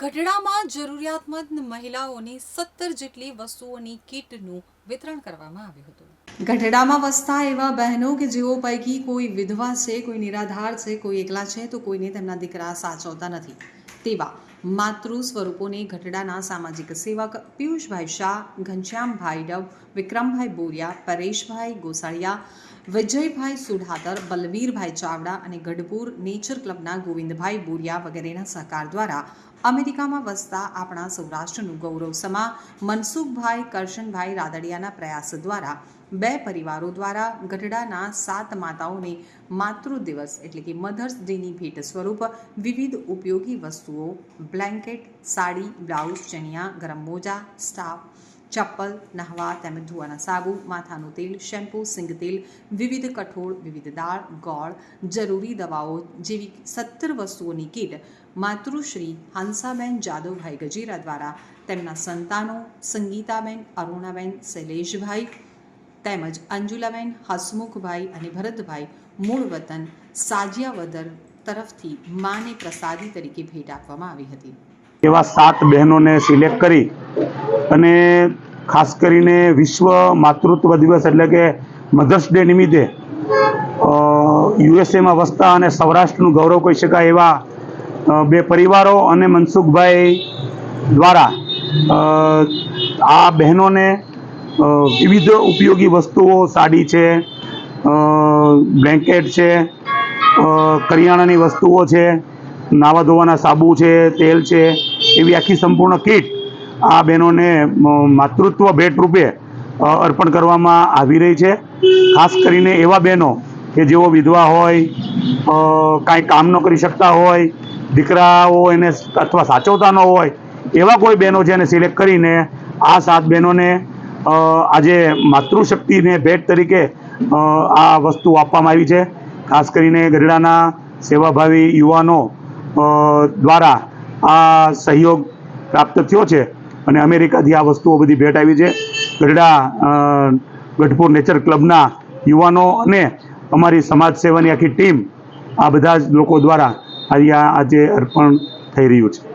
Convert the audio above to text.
ગઢડામાં જરૂરિયાતમંદ મહિલાઓની સત્તર જેટલી વસ્તુઓની કીટનું વિતરણ કરવામાં આવ્યું હતું. ગઢડામાં વસતા એવા બહેનો કે જેઓ પૈકી કોઈ વિધવા છે, કોઈ નિરાધાર છે, કોઈ એકલા છે, તો કોઈને તેમના દીકરા સાચવતા નથી. તેવા માતૃ સ્વરૂપોને ગઢડાના સામાજિક સેવક પિયુષભાઈ શાહ, ઘનશ્યામભાઈ ડવ, વિક્રમભાઈ બોરિયા, પરેશભાઈ ગોસાળિયા વિજયભાઈ સુઢાતર, બલવીરભાઈ ચાવડા અને ગઢપુર નેચર ક્લબના ગોવિંદભાઈ બોરિયા વગેરેના સહકાર દ્વારા અમેરિકામાં વસતા આપણા સૌરાષ્ટ્રનું ગૌરવ સમા મનસુખભાઈ કરશનભાઈ રાદડિયાના પ્રયાસ દ્વારા બે પરિવારો દ્વારા ગઢડાના સાત માતાઓને માતૃ દિવસ એટલે કે મધર્સ ડેની ભેટ સ્વરૂપ વિવિધ ઉપયોગી વસ્તુઓ, બ્લેન્કેટ, સાડી, બ્લાઉઝ, ચણિયા, ગરમ મોજા, સ્ટાફ ચપ્પલ, નહવા તેમજ ધોવાના સાબુ, માથાનું તેલ, શેમ્પૂ, સિંગ તેલ, વિવિધ કઠોળ, વિવિધ દાળ, ગોળ, જરૂરી દવાઓ જેવી સત્તર વસ્તુઓની કીટ માતૃશ્રી હંસાબેન જાદવભાઈ ગજીરા દ્વારા તેમના સંતાનો સંગીતાબેન, અરુણાબેન, શૈલેષભાઈ તેમજ અંજુલાબેન, હસમુખભાઈ અને ભરતભાઈ મૂળ વતન સાજિયાવદર તરફથી માને પ્રસાદી તરીકે ભેટ આપવામાં આવી હતી. એવા સાત બહેનોને સિલેક્ટ કરી અને ખાસ કરીને વિશ્વ માતૃત્વ દિવસ એટલે કે મધર્સ ડે નિમિત્તે યુએસએમાં વસતા અને સૌરાષ્ટ્રનું ગૌરવ કહી શકાય એવા બે પરિવારો અને મનસુખભાઈ દ્વારા આ બહેનોને વિવિધ ઉપયોગી વસ્તુઓ, સાડી છે બ્લેન્કેટ છે કરિયાણાની વસ્તુઓ છે, નાવા ધોવાના સાબુ છે, તેલ છે, એવી આખી સંપૂર્ણ કીટ આ બહેનોને માતૃત્વ ભેટ રૂપે અર્પણ કરવામાં આવી રહી છે. ખાસ કરીને એવા બહેનો કે જેઓ વિધવા હોય કાંઈ કામ ન કરી શકતા હોય, દીકરાઓ એને અથવા સાચવતા ન હોય, એવા કોઈ બહેનો છે એને સિલેક્ટ કરીને આ સાત બહેનોને આજે માતૃશક્તિને ભેટ તરીકે આ વસ્તુ આપવામાં આવી છે. ખાસ કરીને ગઢડાના સેવાભાવી યુવાનો દ્વારા આ સહયોગ પ્રાપ્ત થયો છે. અને અમેરિકાથી આ વસ્તુઓ બધી ભેટ આવી છે. ગઢડા ગઢપુર નેચર ક્લબના યુવાનો અને અમારી સમાજ સેવાની આખી ટીમ આ બધા જ લોકો દ્વારા આજે આજે અર્પણ થઈ રહ્યું છે.